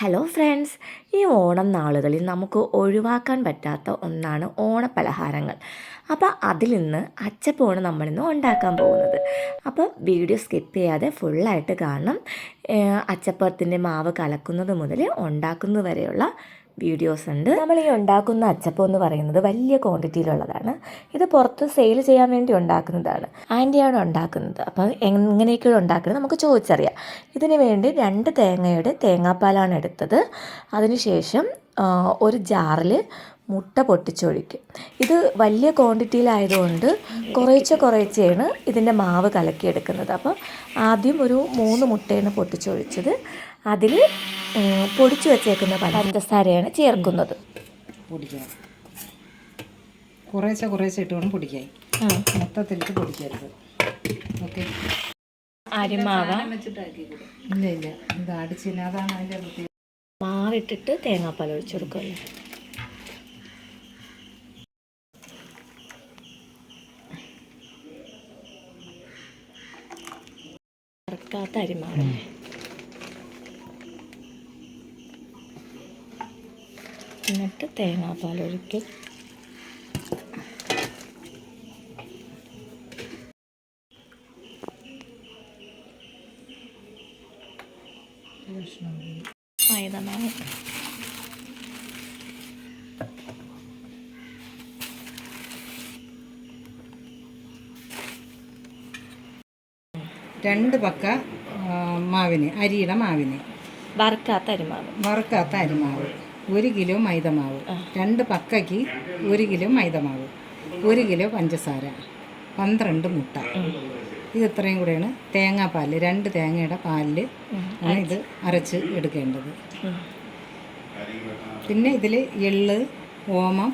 Hello friends ഈ ഓണം നാളുകളിൽ നമുക്ക് ഒഴിവാക്കാൻ പറ്റാത്ത ഒന്നാണ് ഓണപ്പലഹാരങ്ങൾ. അപ്പോൾ അതിൽ നിന്ന് അച്ചപ്പമാണ് നമ്മളിന്ന് ഉണ്ടാക്കാൻ പോകുന്നത്. അപ്പോൾ വീഡിയോ സ്കിപ്പ് ചെയ്യാതെ ഫുള്ളായിട്ട് കാണണം. അച്ചപ്പത്തിന്റെ മാവ് കലക്കുന്നത് മുതൽ ഉണ്ടാക്കുന്നത് വരെയുള്ള വീഡിയോസ് ഉണ്ട്. നമ്മൾ ഈ ഉണ്ടാക്കുന്ന അച്ചപ്പം എന്ന് പറയുന്നത് വലിയ ക്വാണ്ടിറ്റിയിലുള്ളതാണ് ഇത് പുറത്ത് സെയിൽ ചെയ്യാൻ വേണ്ടി ഉണ്ടാക്കുന്നതാണ്. ആന്റിയാണ് ഉണ്ടാക്കുന്നത്. അപ്പോൾ എങ്ങനെയൊക്കെയാണ് ഉണ്ടാക്കുന്നത് നമുക്ക് ചോദിച്ചറിയാം. ഇതിന് വേണ്ടി രണ്ട് തേങ്ങയുടെ തേങ്ങാപ്പാലാണ് എടുത്തത്. അതിനുശേഷം ഒരു ജാറിൽ മുട്ട പൊട്ടിച്ചൊഴിക്കും. ഇത് വലിയ ക്വാണ്ടിറ്റിയിലായതുകൊണ്ട് കുറേച്ചെ കുറേച്ചെയാണ് ഇതിന്റെ മാവ് കലക്കിയെടുക്കുന്നത്. അപ്പം ആദ്യം ഒരു മൂന്ന് മുട്ടയാണ് പൊട്ടിച്ചൊഴിച്ചത്. അതിൽ പൊടിച്ചു വെച്ചേക്കുന്ന പഞ്ചസാരയാണ് ചേർക്കുന്നത്. പൊടിക്കാം കുറേശ്ശെ കുറേശ്ശെ ഇട്ട് വേണം പൊടിക്കാൻ. മൊത്തത്തിലിട്ട് പൊടിക്കരുത്. ഓക്കെ. ഇല്ല ഇല്ല. ഇത് അടിച്ചില്ല അതാണ് അതിന്റെ മാവിട്ടിട്ട് തേങ്ങാപ്പാൽ ഒഴിച്ചു കൊടുക്കുമല്ലോ വറുക്കാത്ത അരിമാവ് എന്നിട്ട് തേങ്ങാപ്പാലൊഴിക്കും മൈദമാവ് രണ്ട് പക്ക മാവിന് അരിയുടെ മാവിന്. വറുക്കാത്ത അരിമാവ്. വറുക്കാത്ത അരിമാവ്. ഒരു കിലോ മൈദമാവ്. രണ്ട് പക്കയ്ക്ക് ഒരു കിലോ മൈദമാവ്. ഒരു കിലോ പഞ്ചസാര. പന്ത്രണ്ട് മുട്ട. ഇത് ഇത്രയും കൂടെയാണ്. തേങ്ങാപ്പാൽ രണ്ട് തേങ്ങയുടെ പാലിൽ ആണ് ഇത് അരച്ച് എടുക്കേണ്ടത്. പിന്നെ ഇതിൽ എള്ള് ഓമം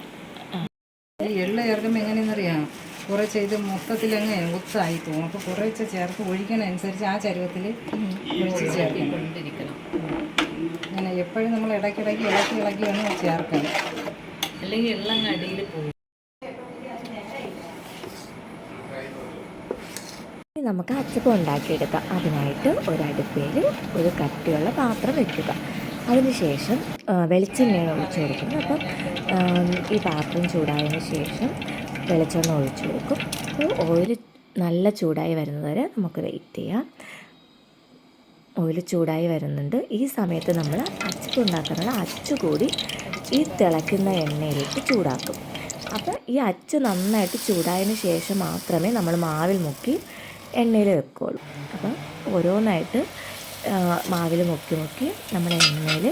എങ്ങനെയെന്നറിയാം ചെയ്ത് ഇത് മൊത്തത്തിൽ അങ്ങ് ഒത്തായി തോന്നും അപ്പോൾ കുറേശ്ശെ ചേർത്ത് ഒഴിക്കണനുസരിച്ച് ആ ചരുവത്തിൽ ഒഴിച്ച് ചേർക്കണം അങ്ങനെ എപ്പോഴും നമ്മൾ ഇടയ്ക്കിടയ്ക്ക് ഇളക്കി ഇളക്കി ഒന്ന് ചേർക്കണം. അല്ലെങ്കിൽ എല്ലാം അടിയിൽ പോകും. ഇനി നമുക്ക് അച്ചപ്പം ഉണ്ടാക്കിയെടുക്കാം. അതിനായിട്ട് ഒരു അടുപ്പയിൽ ഒരു കട്ടിയുള്ള പാത്രം വെക്കുക. അതിനുശേഷം വെളിച്ചെണ്ണ വെളിച്ചെണ്ണയാണ് ഒഴിച്ചു കൊടുക്കുന്നത് അപ്പം ഈ പാത്രം ചൂടായതിനു ശേഷം വെളിച്ചെണ്ണ ഒഴിച്ചു കൊടുക്കും. ഓയിൽ നല്ല ചൂടായി വരുന്നത് വരെ നമുക്ക് വെയിറ്റ് ചെയ്യാം. ഓയിൽ ചൂടായി വരുന്നുണ്ട്. ഈ സമയത്ത് നമ്മൾ അച്ചുണ്ടാക്കുന്നത് അച്ചുകൂടി അച്ചു കൂടി ഈ തിളയ്ക്കുന്ന എണ്ണയിലേക്ക് ചൂടാക്കും. അപ്പോൾ ഈ അച്ച് നന്നായിട്ട് ചൂടായതിന് ശേഷം മാത്രമേ നമ്മൾ മാവിൽ മുക്കി എണ്ണയിൽ വെക്കുകയുള്ളൂ. അപ്പം ഓരോന്നായിട്ട് മാവിൽ മുക്കി മുക്കി നമ്മൾ എണ്ണയിൽ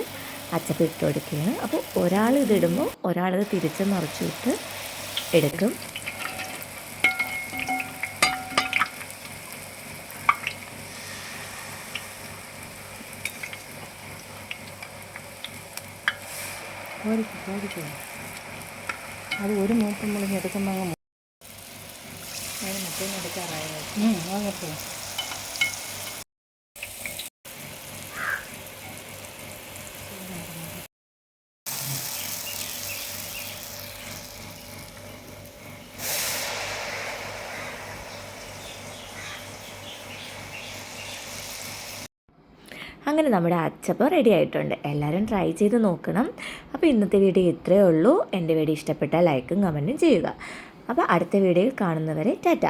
അച്ചപ്പിട്ട് കൊടുക്കുകയാണ്. അപ്പോൾ ഒരാൾ ഇതിടുമ്പോൾ ഒരാളിത് തിരിച്ച് മറിച്ചിട്ട് എടുക്കും. അത് ഒരു മൂപ്പം നമ്മൾ എടുക്കുമ്പോൾ അങ്ങ് മറ്റേ എടുക്കാറായത് ഉം, അങ്ങനെ നമ്മുടെ അച്ചപ്പം റെഡി ആയിട്ടുണ്ട്. എല്ലാവരും ട്രൈ ചെയ്ത് നോക്കണം. അപ്പോൾ ഇന്നത്തെ വീഡിയോ ഇത്രയേ ഉള്ളൂ. എന്റെ വീഡിയോ ഇഷ്ടപ്പെട്ടാൽ ലൈക്കും കമന്റും ചെയ്യുക. അപ്പോൾ അടുത്ത വീഡിയോയിൽ കാണുന്നവരെ ടാറ്റ.